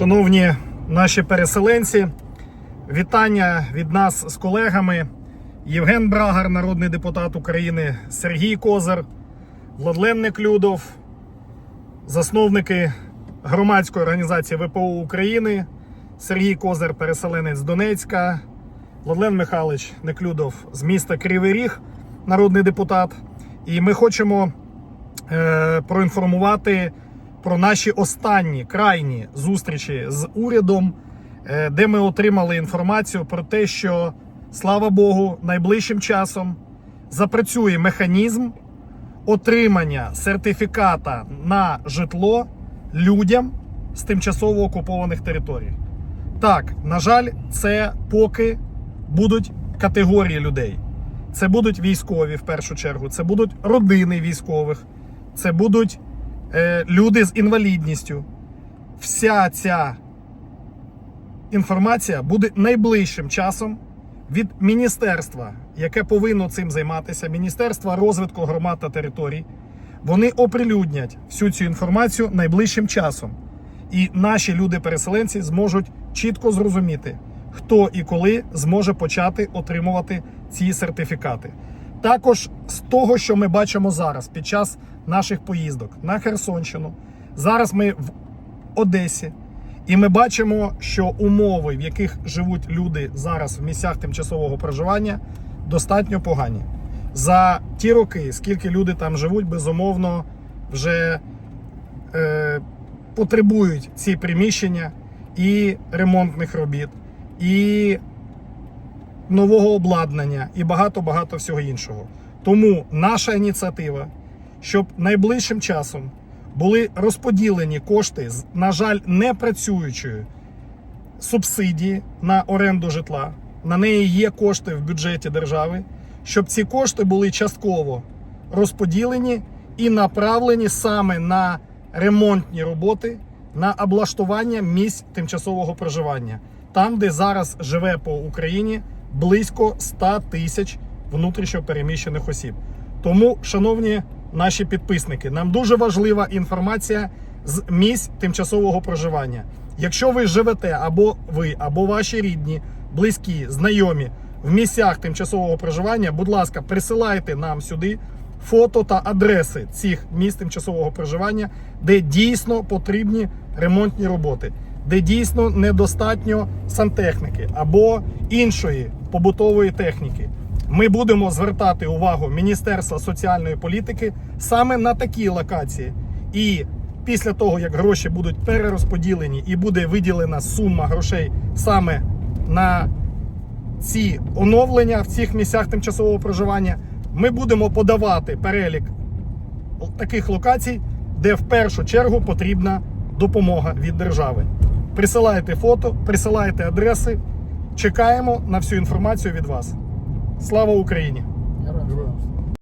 Шановні наші переселенці, вітання від нас з колегами. Євген Брагар, народний депутат України, Сергій Козар, Владлен Неклюдов, засновники громадської організації ВПО України, Сергій Козар, переселенець Донецька, Владлен Михайлович Неклюдов з міста Кривий Ріг, народний депутат. І ми хочемо е, проінформувати про наші останні крайні зустрічі з урядом, е, де ми отримали інформацію про те, що слава Богу, найближчим часом запрацює механізм отримання сертифіката на житло людям з тимчасово окупованих територій. Так, на жаль, це поки будуть категорії людей. Це будуть військові в першу чергу, це будуть родини військових, це будуть люди з інвалідністю. Вся ця інформація буде найближчим часом від міністерства, яке повинно цим займатися, Міністерства розвитку громад та територій. Вони оприлюднять всю цю інформацію найближчим часом. І наші люди-переселенці зможуть чітко зрозуміти, хто і коли зможе почати отримувати ці сертифікати. Також з того, що ми бачимо зараз під час наших поїздок на Херсонщину, зараз ми в Одесі, і ми бачимо, що умови, в яких живуть люди зараз в місцях тимчасового проживання, достатньо погані. За ті роки, скільки люди там живуть, безумовно, вже е, потребують ці приміщення і ремонтних робіт, і нового обладнання, і багато-багато всього іншого. Тому наша ініціатива, щоб найближчим часом були розподілені кошти з, на жаль, не працюючої субсидії на оренду житла. На неї є кошти в бюджеті держави, щоб ці кошти були частково розподілені і направлені саме на ремонтні роботи, на облаштування місць тимчасового проживання, там, де зараз живе по Україні близько 100 тисяч внутрішньо переміщених осіб. Тому, шановні наші підписники, нам дуже важлива інформація з місць тимчасового проживання. Якщо ви живете або ви, або ваші рідні, близькі, знайомі в місцях тимчасового проживання, будь ласка, присилайте нам сюди фото та адреси цих місць тимчасового проживання, де дійсно потрібні ремонтні роботи, де дійсно недостатньо сантехніки або іншої побутової техніки. Ми будемо звертати увагу Міністерства соціальної політики саме на такі локації. І після того, як гроші будуть перерозподілені і буде виділена сума грошей саме на ці оновлення в цих місцях тимчасового проживання, ми будемо подавати перелік таких локацій, де в першу чергу потрібна допомога від держави. Присилайте фото, присилайте адреси. Чекаємо на всю інформацію від вас. Слава Україні! Героям!